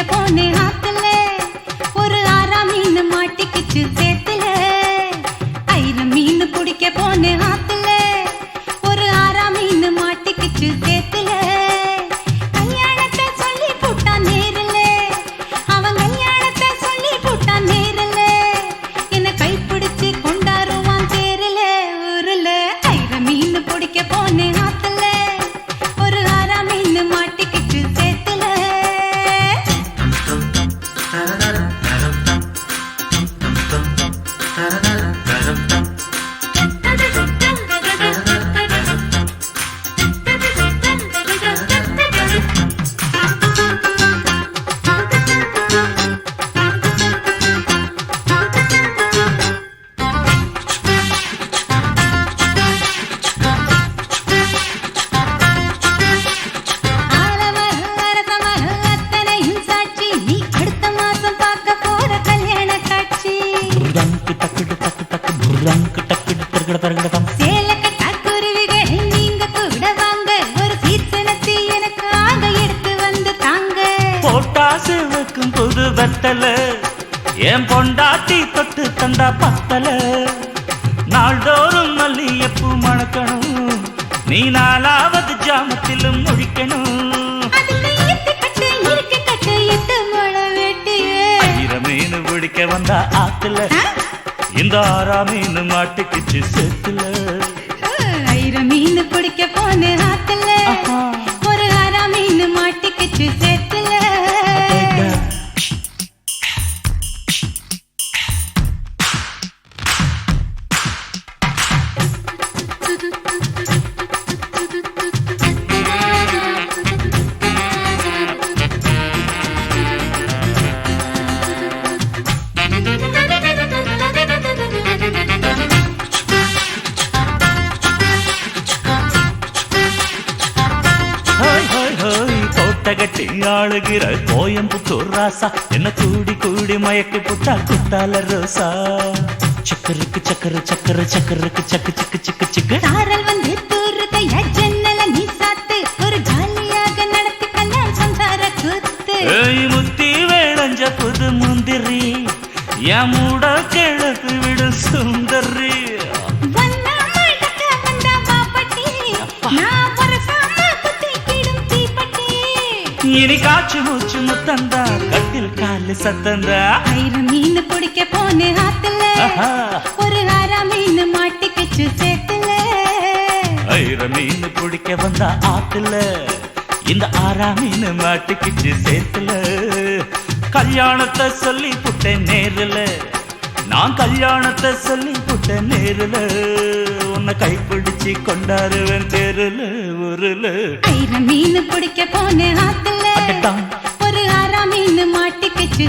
பிடிக்க போனேன் ஆத்துல ஒரு ஆறாம் மீன் மாட்டிக்கிச்சு சேர்த்து Na, na, na, na. வெத்தல என் பொண்டாட்டி தொட்டு தந்தா பத்தல. நாள்தோறும் மல்லியப்பூ மணக்கணும் நீ நாலாவது ஜாமத்திலும் முழிக்கணும். மீன் பிடிக்க வந்தா ஆத்துல இந்த ஆறா மீன் மாட்டுக்குச்சு சேத்துல. ஆயிரம் மீன் பிடிக்க போன ஆத்துல. கோட்டை ஆளுகிற கோயம்புத்தூர் ராசா. என்ன கூடி கூடி மயக்கி புட்டா குத்தால ரோசா. சக்கருக்கு சக்கர சக்கர சக்கருக்கு சக்கு சிக்கு சிக்கு சிக்கு. சாரல் வந்து தூருதையா ஜன்னல நீ சாத்து. ஒரு ஜாலியாக நடத்தி கல்யாணம் சம்சார கூத்து. முத்தி வேளஞ்ச புது முந்திரி. என் மூட கிழக்கு விடு சுந்தரி. இனி காச்சு மூச்சு முத்தந்தா கட்டில் காலு சத்தந்தா. ஆயிரம் மீன் பிடிக்க போன ஆத்துல. ஒரு அரை மீன் மாட்டிக்கிச்சு சேத்துல. ஐர மீன் பிடிக்க வந்த ஆத்துல இந்த ஆறா மீன் மாட்டுக்குச்சு சேத்துல. கல்யாணத்தை சொல்லி புட்டேன் நேருல நான் கல்யாணத்தை சொல்லி புட்டேன் நேருல. உன்னை கைப்பிடிச்சு கொண்டாருவேன் தெருல ஆயிரம் மீன் பிடிக்க போன ஆத்துல அடடா. ஒரு அரை மீன் மாட்டிக்கிச்சு